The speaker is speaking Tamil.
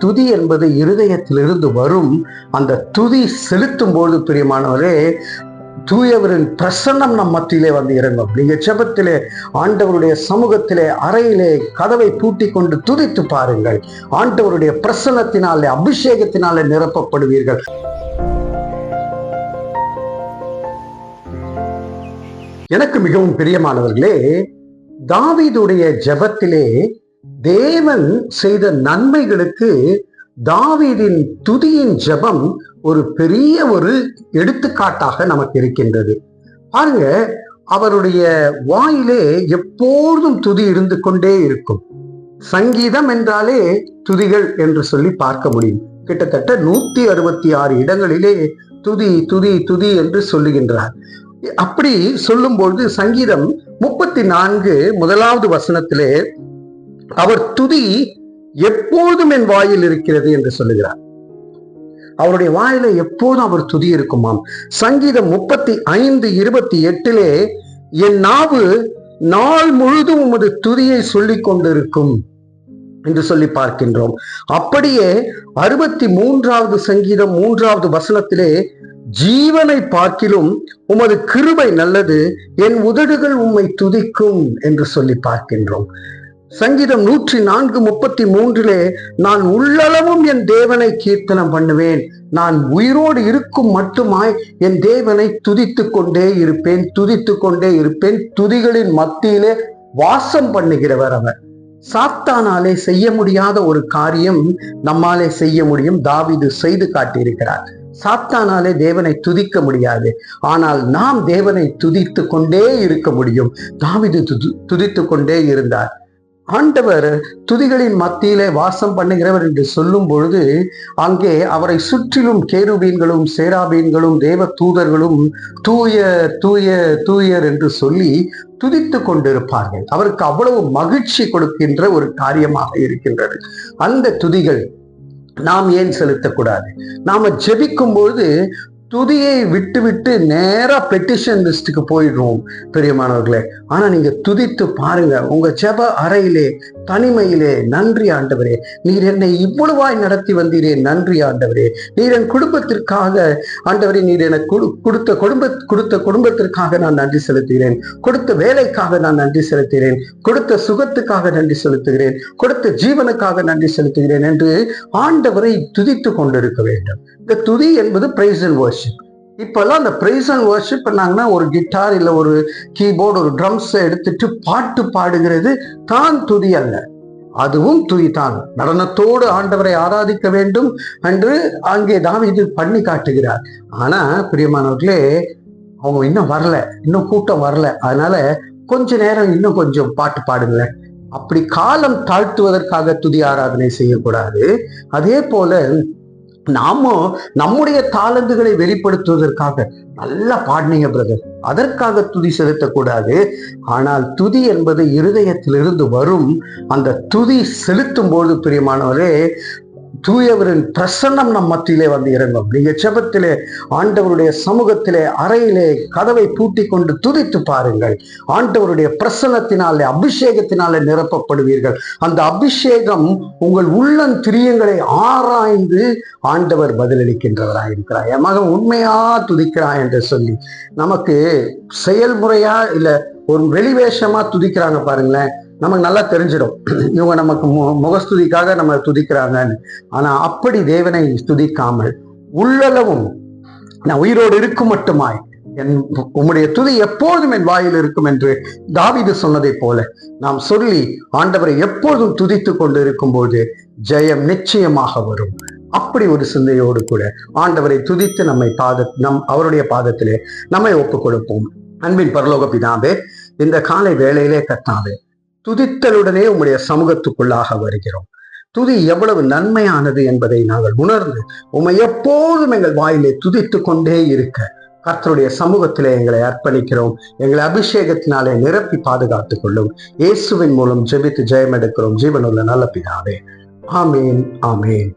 துதி என்பது இருதயத்திலிருந்து வரும். அந்த துதி செலுத்தும் போது பிரியமானவரே தூயவரின் பிரசன்னம் நம் மத்தியிலே வந்து இறங்கும். நீங்க ஜெபத்திலே ஆண்டவருடைய சமூகத்திலே அறையிலே கதவை பூட்டி கொண்டு துதித்து பாருங்கள். ஆண்டவருடைய பிரசன்னத்தினாலே அபிஷேகத்தினாலே நிரப்பப்படுவீர்கள். எனக்கு மிகவும் பிரியமானவர்களே தாவீதுடைய ஜெபத்திலே தேவன் செய்த நன்மைகளுக்கு தாவீதின் துதியின் ஜெபம் ஒரு பெரிய ஒரு எடுத்துக்காட்டாக நமக்கு இருக்கின்றது. பாருங்க அவருடைய வாயிலே எப்போதும் துதி இருந்து கொண்டே இருக்கும். சங்கீதம் என்றாலே துதிகள் என்று சொல்லி பார்க்க முடியும். கிட்டத்தட்ட நூத்தி அறுபத்தி ஆறு இடங்களிலே துதி துதி துதி என்று சொல்லுகின்றார். அப்படி சொல்லும்பொழுது சங்கீதம் முப்பத்தி நான்கு முதலாவது வசனத்திலே அவர் துதி எப்போதும் என் வாயில் இருக்கிறது என்று சொல்லுகிறார். அவருடைய வாயில எப்போதும் அவர் துதி இருக்குமாம். சங்கீதம் முப்பத்தி ஐந்து இருபத்தி எட்டிலே என் நாவு நாள் முழுதும் உமது துதியை சொல்லிக் கொண்டிருக்கும் என்று சொல்லி பார்க்கின்றோம். அப்படியே அறுபத்தி மூன்றாவது சங்கீதம் மூன்றாவது வசனத்திலே ஜீவனை பார்க்கிலும் உமது கிருபை நல்லது என் உதடுகள் உம்மை துதிக்கும் என்று சொல்லி பார்க்கின்றோம். சங்கீதம் நூற்றி நான்கு முப்பத்தி மூன்றிலே நான் உள்ளளவும் என் தேவனை கீர்த்தனம் பண்ணுவேன். நான் உயிரோடு இருக்கும் மட்டுமாய் என் தேவனை துதித்து கொண்டே இருப்பேன். துதித்து கொண்டே இருப்பேன். துதிகளின் மத்தியிலே வாசம் பண்ணுகிறவர் அவர். சாத்தானாலே செய்ய முடியாத ஒரு காரியம் நம்மாலே செய்ய முடியும். தாவிது செய்து காட்டியிருக்கிறார். சாத்தானாலே தேவனை துதிக்க முடியாது. ஆனால் நாம் தேவனை துதித்து கொண்டே இருக்க முடியும். தாவிது துதித்து கொண்டே இருந்தார். ஆண்டவர் துதிகளின் மத்தியிலே வாசம் பண்ணுகிறவர் என்று சொல்லும் பொழுது அங்கே அவரை சுற்றிலும் கேருபீன்களும் சேராபீன்களும் தேவ தூதர்களும் தூய தூய தூயர் என்று சொல்லி துதித்து கொண்டிருப்பார்கள். அவருக்கு அவ்வளவு மகிழ்ச்சி கொடுக்கின்ற ஒரு காரியமாக இருக்கின்றது. அந்த துதிகள் நாம் ஏன் செலுத்தக்கூடாது? நாம ஜெபிக்கும் பொழுது துதியை விட்டு விட்டு நேரா பெட்டிஷன் லிஸ்டுக்கு போயிடுவோம் பெரியமானவர்களே. ஆனா நீங்க துதித்து பாருங்க உங்க ஜெப அறையிலே தனிமையிலே நன்றி ஆண்டவரே. நீர் என்னை இவ்வளவாய் நடத்தி வந்தீரே நன்றி ஆண்டவரே. நீர் என் குடும்பத்திற்காக ஆண்டவரே நீர் எனக்கு கொடுத்த குடும்ப கொடுத்த குடும்பத்திற்காக நான் நன்றி செலுத்துகிறேன். கொடுத்த வேலைக்காக நான் நன்றி செலுத்துகிறேன். கொடுத்த சுகத்துக்காக நன்றி செலுத்துகிறேன். கொடுத்த ஜீவனுக்காக நன்றி செலுத்துகிறேன் என்று ஆண்டவரை துதித்து கொண்டிருக்க வேண்டும். இந்த துதி என்பது பிரைஸ் அண்ட் வர்ஷிப் இப்போல்லாம் அந்த ப்ரைஸ் அண்ட் வர்ஷிப் பண்ணாங்கன்னா ஒரு கிட்டார் இல்லை ஒரு கீபோர்டு ஒரு ட்ரம்ஸை எடுத்துட்டு பாட்டு பாடுகிறது தான் துதி அல்ல. அதுவும் துதி தான். நடனத்தோடு ஆண்டவரை ஆராதிக்க வேண்டும் என்று அங்கே தாவீது பண்ணி காட்டுகிறார். ஆனா பிரியமானவர்களே அவங்க இன்னும் வரல. இன்னும் கூட்டம் வரல. அதனால கொஞ்ச நேரம் இன்னும் கொஞ்சம் பாட்டு பாடுங்களேன். அப்படி காலம் தாழ்த்துவதற்காக துதி ஆராதனை செய்யக்கூடாது. அதே போல நாமும் நம்முடைய தாளந்துகளை வெளிப்படுத்துவதற்காக நல்லா பாடினீங்க பிரதர் அதற்காக துதி செலுத்தக்கூடாது. ஆனால் துதி என்பது இருதயத்திலிருந்து வரும். அந்த துதி செலுத்தும் போது பிரியமானவரே தூயவரின் பிரசன்னம் நம் மத்தியிலே வந்து இறங்கும். நீங்க செபத்திலே ஆண்டவருடைய சமூகத்திலே அறையிலே கதவை பூட்டி கொண்டு துதித்து பாருங்கள். ஆண்டவருடைய பிரசன்னத்தினாலே அபிஷேகத்தினாலே நிரப்பப்படுவீர்கள். அந்த அபிஷேகம் உங்கள் உள்ளன் திரியங்களை ஆராய்ந்து ஆண்டவர் பதிலளிக்கின்றவராக இருக்கிறார் என் மகன் உண்மையா துதிக்கிறான் என்று சொல்லி நமக்கு செயல்முறையா இல்ல ஒரு வெளிவேஷமா துதிக்கிறாங்க பாருங்களேன். நமக்கு நல்லா தெரிஞ்சிடும். இவங்க நமக்கு மு முகஸ்துதிக்காக நம்ம துதிக்கிறாங்கன்னு. ஆனா அப்படி தேவனை துதிக்காமல் உள்ளளவும் நான் உயிரோடு இருக்கும் மட்டுமாய் என் உம்முடைய துதி எப்போதும் என் வாயில் இருக்கும் என்று தாவிது சொன்னதை போல நாம் சொல்லி ஆண்டவரை எப்போதும் துதித்து கொண்டு இருக்கும்போது ஜெயம் நிச்சயமாக வரும். அப்படி ஒரு சிந்தையோடு கூட ஆண்டவரை துதித்து நம்மை பாத நம் அவருடைய பாதத்திலே நம்மை ஒப்புக் கொடுப்போம் அன்பின் பரலோக பிதாவே இந்த காலை வேளையிலே கத்தாவே துதித்தலுடனே உம்முடைய சமூகத்துக்குள்ளாக வருகிறோம். துதி எவ்வளவு நன்மையானது என்பதை நாங்கள் உணர்ந்து உம்மை எப்போதும் எங்கள் வாயிலே துதித்து கொண்டே இருக்க கர்த்தருடைய சமூகத்திலே எங்களை அர்ப்பணிக்கிறோம். எங்களை அபிஷேகத்தினாலே நிரப்பி பாதுகாத்துக் கொள்ளும். இயேசுவின் மூலம் ஜெபித்து ஜெயம் எடுக்கிறோம் ஜீவனுள்ள நல்ல பிதாவே. ஆமேன் ஆமேன்.